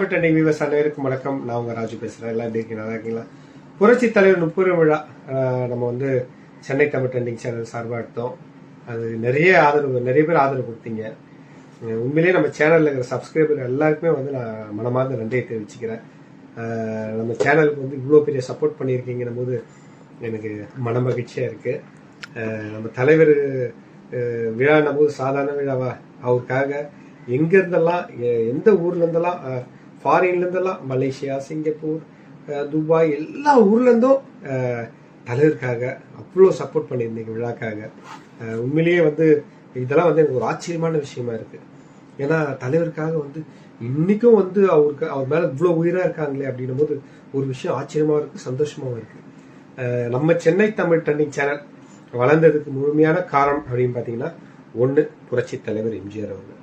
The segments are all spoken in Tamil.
ட்ரெண்டிங் வியூவர்ஸ் அனைவருக்கும் வணக்கம். நான் உங்க ராஜு பேசுறேன். எல்லாம் எப்படி நல்லா இருக்கீங்களா? புரட்சி தலைவர் முப்பது விழா நம்ம வந்து சென்னை தமிழ் ட்ரெண்டிங் சேனல் சார்பாக எடுத்தோம். அது நிறைய ஆதரவு நிறைய பேர் ஆதரவு கொடுத்தீங்க. உண்மையிலேயே நம்ம சேனலில் இருக்கிற சப்ஸ்கிரைபர் எல்லாருக்குமே வந்து நான் மனமார்ந்த நன்றியை தெரிவிச்சுக்கிறேன். நம்ம சேனலுக்கு வந்து இவ்வளோ பெரிய சப்போர்ட் பண்ணியிருக்கீங்கிற போது எனக்கு மன மகிழ்ச்சியாக இருக்கு. நம்ம தலைவர் அஹ், விழான்னும் போது சாதாரண விழாவா? அவருக்காக எங்கேருந்தெல்லாம் எ- எந்த ஊர்ல ஃபாரின்லேருந்தெல்லாம் ஃபாரின்ல இருந்தெல்லாம் மலேசியா சிங்கப்பூர் துபாய் எல்லா ஊர்ல இருந்தும் தலைவருக்காக அவ்வளோ சப்போர்ட் பண்ணியிருந்தீங்க விழாக்காக. உண்மையிலேயே வந்து இதெல்லாம் வந்து எனக்கு ஒரு ஆச்சரியமான விஷயமா இருக்கு. ஏன்னா தலைவருக்காக வந்து இன்னைக்கும் வந்து அவருக்கு அவர் மேல இவ்வளோ உயிரா இருக்காங்களே அப்படின்னும் போது ஒரு விஷயம் ஆச்சரியமா இருக்கு சந்தோஷமாவும் இருக்கு. நம்ம சென்னை தமிழ் டன்னிங் சேனல் வளர்ந்ததுக்கு முழுமையான காரணம் அப்படின்னு பார்த்தீங்கன்னா ஒன்று புரட்சி தலைவர் எம்ஜிஆர் அவர்கள்.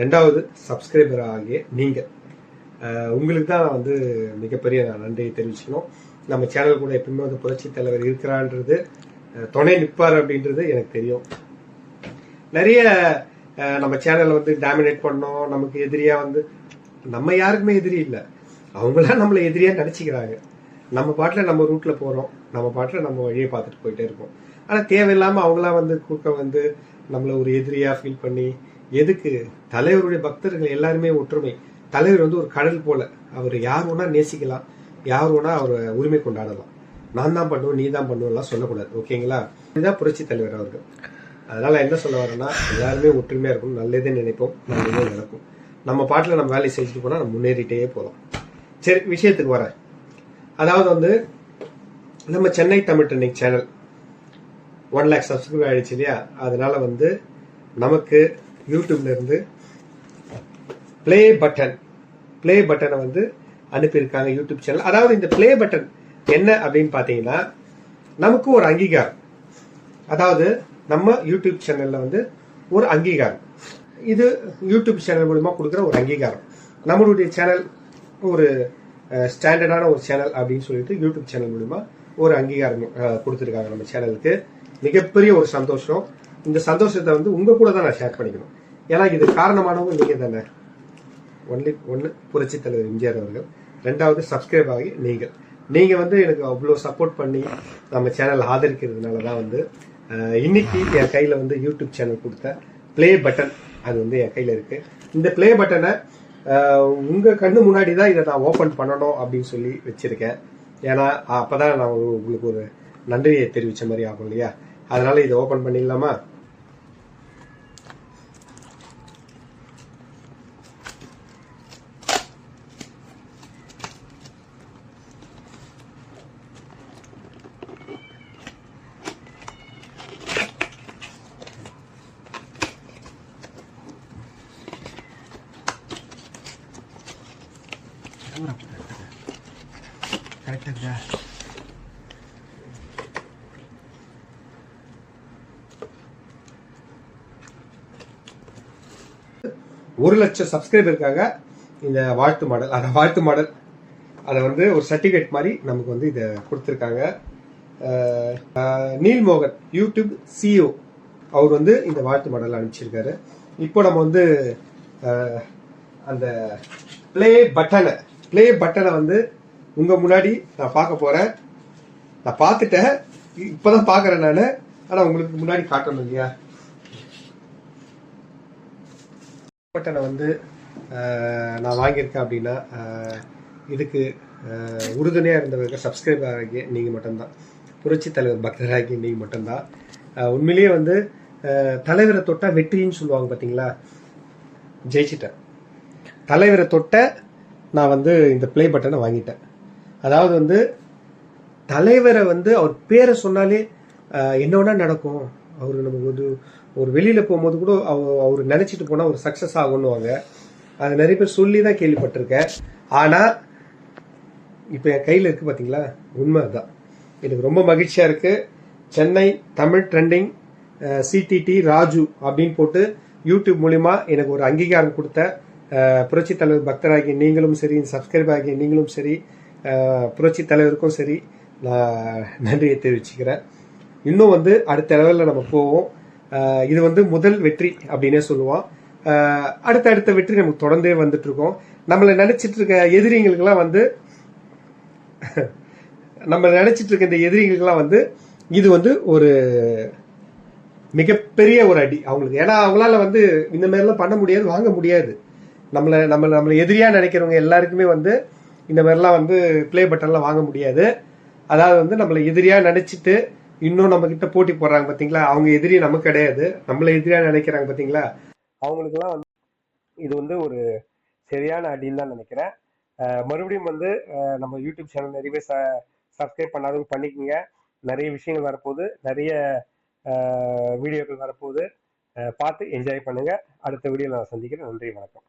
ரெண்டாவது சப்ஸ்கிரைபர் ஆகிய நீங்கள் உங்களுக்கு தான் வந்து மிகப்பெரிய நான் நன்றியை தெரிவிச்சுக்கணும். நம்ம சேனல் கூட எப்பவுமே வந்து புரட்சி தலைவர் இருக்கிறான்றது துணை நிற்பார் அப்படின்றது எனக்கு தெரியும். நிறைய நம்ம சேனலை வந்து டாமினேட் பண்ணோம். நமக்கு எதிரியா வந்து நம்ம யாருக்குமே எதிரி இல்லை. அவங்களாம் நம்மளை எதிரியா நினைச்சுக்கிறாங்க நம்ம பாட்டில் நம்ம ரூட்ல போறோம். நம்ம பாட்டில் நம்ம வழியை பார்த்துட்டு போயிட்டே இருக்கோம் ஆனால் தேவையில்லாம அவங்களாம் வந்து கூக்க வந்து நம்மளை ஒரு எதிரியா ஃபீல் பண்ணி எதுக்கு? தலைவருடைய பக்தர்கள் எல்லாருமே ஒற்றுமை. தலைவர் வந்து ஒரு கடல் போல. அவர் யார் வேணா நேசிக்கலாம். யார் வேணா அவர் உரிமை கொண்டாடலாம். நான் தான் பண்ணுவேன் நீ தான் பண்ணுவேன்லாம் சொல்லக்கூடாது. ஓகேங்களா இதுதான் புரட்சி தலைவர் அவர்கள். அதனால என்ன சொல்ல வரேன்னா எல்லாருமே ஒற்றுமையா இருக்கும் நல்லதே நினைப்போம் நல்லதே நடக்கும். நம்ம பாட்டில் நம்ம வேலையை செஞ்சுட்டு போனா நம்ம முன்னேறிட்டே போகலாம் சரி விஷயத்துக்கு வரேன். அதாவது வந்து நம்ம சென்னை தமிழ் டென்னிங் சேனல். ஒன் லேக் சப்ஸ்கிரைப் ஆயிடுச்சு இல்லையா? அதனால வந்து நமக்கு யூடியூப்ல இருந்து ப்ளே பட்டன் ப்ளே பட்டனை வந்து அனுப்பியிருக்காங்க யூடியூப் சேனல் அதாவது இந்த ப்ளே பட்டன் என்ன அப்படின்னு பார்த்தீங்கன்னா நமக்கு ஒரு அங்கீகாரம். அதாவது நம்ம யூடியூப் சேனலில் வந்து ஒரு அங்கீகாரம். இது யூடியூப் சேனல் மூலிமா கொடுக்குற ஒரு அங்கீகாரம். நம்மளுடைய சேனல் ஒரு ஸ்டாண்டர்டான ஒரு சேனல் அப்படின்னு சொல்லிட்டு யூடியூப் சேனல் மூலிமா ஒரு அங்கீகாரம் கொடுத்துருக்காங்க நம்ம சேனலுக்கு மிகப்பெரிய ஒரு சந்தோஷம். இந்த சந்தோஷத்தை வந்து உங்கள் கூட தான் நான் ஷேர் பண்ணிக்கணும். ஏன்னா இது காரணமானவங்க நீங்கள் தானே ஒன்லி ஒன்று புரட்சி தலைவர் எம்ஜிஆர் அவர்கள். ரெண்டாவது சப்ஸ்கிரைப் ஆகி நீங்கள். நீங்கள் வந்து எனக்கு அவ்வளோ சப்போர்ட் பண்ணி நம்ம சேனல் ஆதரிக்கிறதுனால தான் வந்து இன்னைக்கு என் கையில் வந்து யூடியூப் சேனல் கொடுத்த ப்ளே பட்டன் அது வந்து என் கையில் இருக்கு. இந்த ப்ளே பட்டனை உங்கள் கண்ணு முன்னாடி தான் இதை நான் ஓப்பன் பண்ணணும் அப்படின்னு சொல்லி வச்சிருக்கேன். ஏன்னா அப்பதான் நான் உங்களுக்கு ஒரு நன்றியை தெரிவித்த மாதிரி ஆகும் இல்லையா? அதனால இதை ஓப்பன் பண்ணிடலாமா? கரெக்டா இருக்கா ஒரு லட்சம் சப்ஸ்கிரைபருக்காக இந்த வாழ்த்து மாடல் அந்த வாழ்த்து மாடல் அதை வந்து ஒரு சர்டிஃபிகேட் மாதிரி நமக்கு வந்து இதை கொடுத்துருக்காங்க. நீல் மோகன் யூடியூப் சிஓ அவர் வந்து இந்த வாழ்த்து மாடல் அனுப்பிச்சிருக்காரு. இப்போ நம்ம வந்து அந்த ப்ளே பட்டனை ப்ளே பட்டனை வந்து உங்க முன்னாடி நான் பார்க்க போறேன். நான் பார்த்துட்டேன். இப்போ இப்பதான் பார்க்குறேன் நான். ஆனா உங்களுக்கு முன்னாடி காட்டணும் இல்லையா? பட்டனை வந்து நான் வாங்கியிருக்கேன் அப்படின்னா இதுக்கு உறுதுணையாக உறுதுணையா இருந்தவர்கள் சப்ஸ்கிரைப் ஆகிய நீங்க மட்டும்தான். புரட்சி தலைவர் பக்தராகி நீங்க மட்டும்தான். உண்மையிலேயே வந்து தலைவரை தொட்டா வெற்றின்னு சொல்லுவாங்க பாத்தீங்களா? ஜெயிச்சிட்டேன். தலைவரை தொட்ட நான் வந்து இந்த ப்ளே பட்டனை வாங்கிட்டேன். அதாவது வந்து தலைவரை வந்து அவர் பேரை சொன்னாலே ஆஹ், நடக்கும். அவர் நமக்கு ஒரு ஒரு வெளியில் போகும்போது கூட அவர் அவர் நினச்சிட்டு போனால் ஒரு சக்ஸஸ் ஆகும்னுவாங்க. அது நிறைய பேர் சொல்லி தான் கேள்விப்பட்டிருக்கேன். ஆனால் இப்போ என் கையில் இருக்குது பார்த்தீங்களா உண்மை அதுதான். எனக்கு ரொம்ப மகிழ்ச்சியாக இருக்குது சென்னை தமிழ் ட்ரெண்டிங் சிடிடி ராஜு அப்படின்னு போட்டு யூடியூப் மூலிமா எனக்கு ஒரு அங்கீகாரம் கொடுத்த புரட்சி தலைவர் பக்தராகி நீங்களும் சரி சப்ஸ்கிரைப் ஆகிய நீங்களும் சரி புரட்சி தலைவருக்கும் சரி நான் நன்றியை தெரிவிச்சுக்கிறேன். இன்னும் வந்து அடுத்த லெவலில் நம்ம போவோம். இது வந்து முதல் வெற்றி அப்படின்னே சொல்லுவோம். அடுத்த அடுத்த வெற்றி நமக்கு தொடர்ந்தே வந்துட்டு இருக்கோம் நம்மளை நினைச்சிட்டு இருக்க எதிரிங்களுக்கெல்லாம் வந்து நம்ம நினைச்சிட்டு இருக்க இந்த எதிரிங்களுக்கெல்லாம் வந்து இது வந்து ஒரு மிகப்பெரிய ஒரு அடி அவங்களுக்கு. ஏன்னா அவங்களால வந்து இந்த மாதிரிலாம் பண்ண முடியாது வாங்க முடியாது. நம்மளை நம்ம நம்மளை எதிரியாக நினைக்கிறவங்க எல்லாருக்குமே வந்து இந்த மாதிரிலாம் வந்து ப்ளே பட்டன்லாம் வாங்க முடியாது. அதாவது வந்து நம்மளை எதிரியாக நினைச்சிட்டு இன்னும் நம்ம கிட்ட போட்டி போடுறாங்க பார்த்தீங்களா அவங்க எதிரி நமக்கு கிடையாது. நம்மளை எதிரியாக நினைக்கிறாங்க பார்த்தீங்களா அவங்களுக்குலாம் வந்து இது வந்து ஒரு சரியான அடின்னு தான் நினைக்கிறேன். மறுபடியும் வந்து நம்ம யூடியூப் சேனல் நிறைய பேர் சப்ஸ்கிரைப் பண்ணாதவங்க பண்ணிக்கோங்க. நிறைய விஷயங்கள் வரப்போகுது. நிறைய வீடியோக்கள் வரப்போகுது. பார்த்து என்ஜாய் பண்ணுங்கள் அடுத்த வீடியோவில் நான் சந்திக்கிறேன். நன்றி வணக்கம்.